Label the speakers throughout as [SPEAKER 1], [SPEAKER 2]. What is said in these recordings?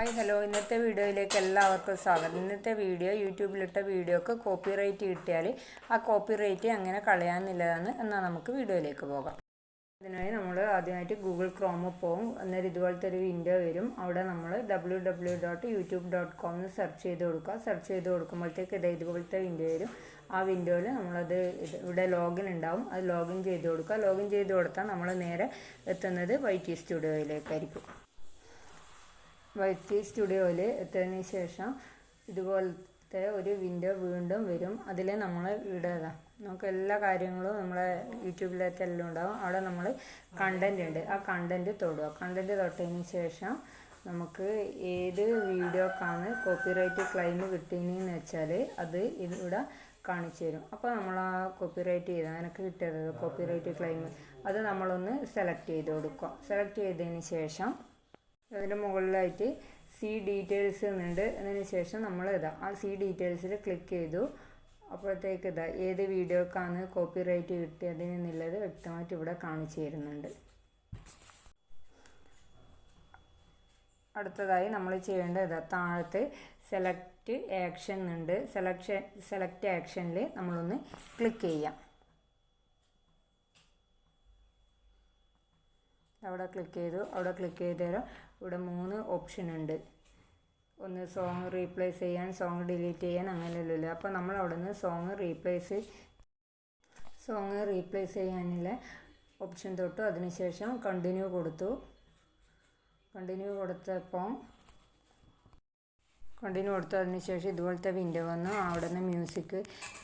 [SPEAKER 1] Hi hello. ഇന്നത്തെ വീഡിയോയിലേക്ക് എല്ലാവർക്കും സ്വാഗതം. ഇന്നത്തെ വീഡിയോ യൂട്യൂബിലിട്ട വീഡിയോക്ക് കോപ്പി റൈറ്റ് കിട്ടിയാൽ ആ കോപ്പി റൈറ്റ് അങ്ങനെ കളയാനില്ലതാണ് എന്നാൽ നമുക്ക് വീഡിയോയിലേക്ക് പോകാം. അതിനായി നമ്മൾ ആദ്യമായിട്ട് ഗൂഗിൾ ക്രോമിൽ പോകും അന്നേരം ഇതുപോലത്തെ ഒരു വിൻഡോ വരും. അവിടെ നമ്മൾ W W dot YouTube dot com എന്ന് സെർച്ച് ചെയ്ത് കൊടുക്കുക. സെർച്ച് ചെയ്ത് കൊടുക്കുമ്പോഴത്തേക്ക് ഇത് ഇതുപോലത്തെ വിൻഡോ വരും. ആ വിൻഡോയിൽ നമ്മളത് ഇവിടെ ലോഗിൻ ഉണ്ടാവും. അത് ലോഗിൻ ചെയ്ത് കൊടുക്കുക. ലോഗിൻ ചെയ്ത് കൊടുത്താൽ നമ്മൾ നേരെ എത്തുന്നത് വൈ ടി സ്റ്റുഡിയോയിലേക്കായിരിക്കും. വൈറ്റി സ്റ്റുഡിയോയിൽ എത്തിയതിന് ശേഷം ഇതുപോലത്തെ ഒരു വിൻഡോ വീണ്ടും വരും. അതിൽ നമ്മൾ ഇടുക നമുക്ക് എല്ലാ കാര്യങ്ങളും നമ്മളെ യൂട്യൂബിലേക്ക് എല്ലാം ഉണ്ടാവും. അവിടെ നമ്മൾ കണ്ടന്റ് ഉണ്ട്. ആ കണ്ടന്റ് തൊടുക. കണ്ടന്റ് തൊട്ടതിന് ശേഷം നമുക്ക് ഏത് വീഡിയോക്കാണ് കോപ്പിറൈറ്റ് ക്ലെയിം കിട്ടിയെന്ന് വെച്ചാൽ അത് ഇവിടെ കാണിച്ചു തരും. അപ്പോൾ നമ്മൾ ആ കോപ്പിറൈറ്റ് ചെയ്ത എനിക്ക് കിട്ടിയത് കോപ്പിറൈറ്റ് ക്ലെയിം അത് നമ്മളൊന്ന് സെലക്ട് ചെയ്ത് കൊടുക്കുക. സെലക്ട് ചെയ്തതിന് ശേഷം അതിന്റെ മുകളിലായിട്ട് സി ഡീറ്റെയിൽസ് എന്നുണ്ട് അതിന് ശേഷം നമ്മൾ ഇതാ ആ സി ഡീറ്റെയിൽസിൽ ക്ലിക്ക് ചെയ്തു. അപ്പോഴത്തേക്ക് ഇതാ ഏത് വീഡിയോക്കാണ് കോപ്പി റൈറ്റ് കിട്ടിയതെന്നുള്ളത് വ്യക്തമായിട്ട് ഇവിടെ കാണിച്ചു തരുന്നുണ്ട്. അടുത്തതായി നമ്മൾ ചെയ്യേണ്ടത് ഇതാ താഴത്ത് സെലക്ട് ആക്ഷൻ ഉണ്ട് സെലക്ഷൻ സെലക്ട് ആക്ഷനിൽ നമ്മളൊന്ന് ക്ലിക്ക് ചെയ്യാം. അവിടെ ക്ലിക്ക് ചെയ്തു. അവിടെ ക്ലിക്ക് ചെയ്ത് തരാം ഇവിടെ മൂന്ന് ഓപ്ഷൻ ഉണ്ട്. ഒന്ന് സോങ് റീപ്ലേസ് ചെയ്യാൻ സോങ് ഡിലീറ്റ് ചെയ്യാൻ അങ്ങനെയല്ലല്ലോ അപ്പോൾ നമ്മൾ അവിടെ നിന്ന് സോങ് റീപ്ലേസ് സോങ് റീപ്ലേസ് ചെയ്യാനുള്ള ഓപ്ഷൻ തൊട്ടു. അതിനുശേഷം കണ്ടിന്യൂ കൊടുത്തു. കണ്ടിന്യൂ കൊടുത്തപ്പോൾ കണ്ടിന്യൂ കൊടുത്തു അതിനുശേഷം ഇതുപോലത്തെ വിൻഡോ വന്നു. അവിടെ നിന്ന് മ്യൂസിക്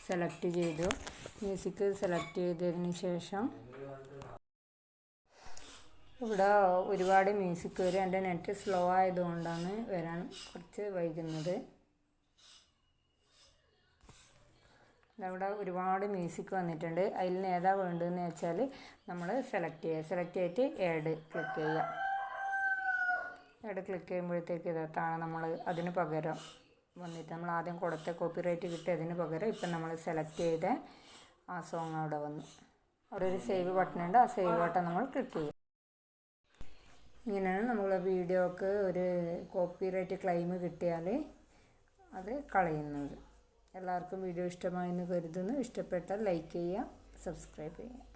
[SPEAKER 1] സെലക്ട് ചെയ്തു. മ്യൂസിക് സെലക്ട് ചെയ്തതിന് ശേഷം ഇവിടെ ഒരുപാട് മ്യൂസിക് വരും എന്റെ നെറ്റ് സ്ലോ ആയതുകൊണ്ടാണ് വരാൻ കുറച്ച് വൈകുന്നത്. അവിടെ ഒരുപാട് മ്യൂസിക് വന്നിട്ടുണ്ട്. അതിൽ ഏതാ വേണ്ടതെന്ന് വെച്ചാൽ നമ്മൾ സെലക്ട് ചെയ്യുക. സെലക്ട് ചെയ്തിട്ട് ഏഡ് ക്ലിക്ക് ചെയ്യുക. ഏഡ് ക്ലിക്ക് ചെയ്യുമ്പോഴത്തേക്ക് ഇതാണ് നമ്മൾ അതിന് പകരം വന്നിട്ട് നമ്മൾ ആദ്യം കൊടുത്ത കോപ്പി റൈറ്റ് കിട്ടിയതിന് പകരം ഇപ്പം നമ്മൾ സെലക്ട് ചെയ്ത ആ സോങ് അവിടെ വന്നു. അവിടെ ഒരു സേവ് ബട്ടൺ ഉണ്ട്. ആ സേവ് ബട്ടൺ നമ്മൾ ക്ലിക്ക് ചെയ്യും ഇങ്ങനെയാണ് നമ്മൾ വീഡിയോക്ക് ഒരു കോപ്പിറൈറ്റ് ക്ലെയിം കിട്ടിയാൽ അത് കളയുന്നത്. എല്ലാവർക്കും വീഡിയോ ഇഷ്ടമായെന്ന് കരുതുന്നു. ഇഷ്ടപ്പെട്ടാൽ ലൈക്ക് ചെയ്യുക സബ്സ്ക്രൈബ് ചെയ്യുക.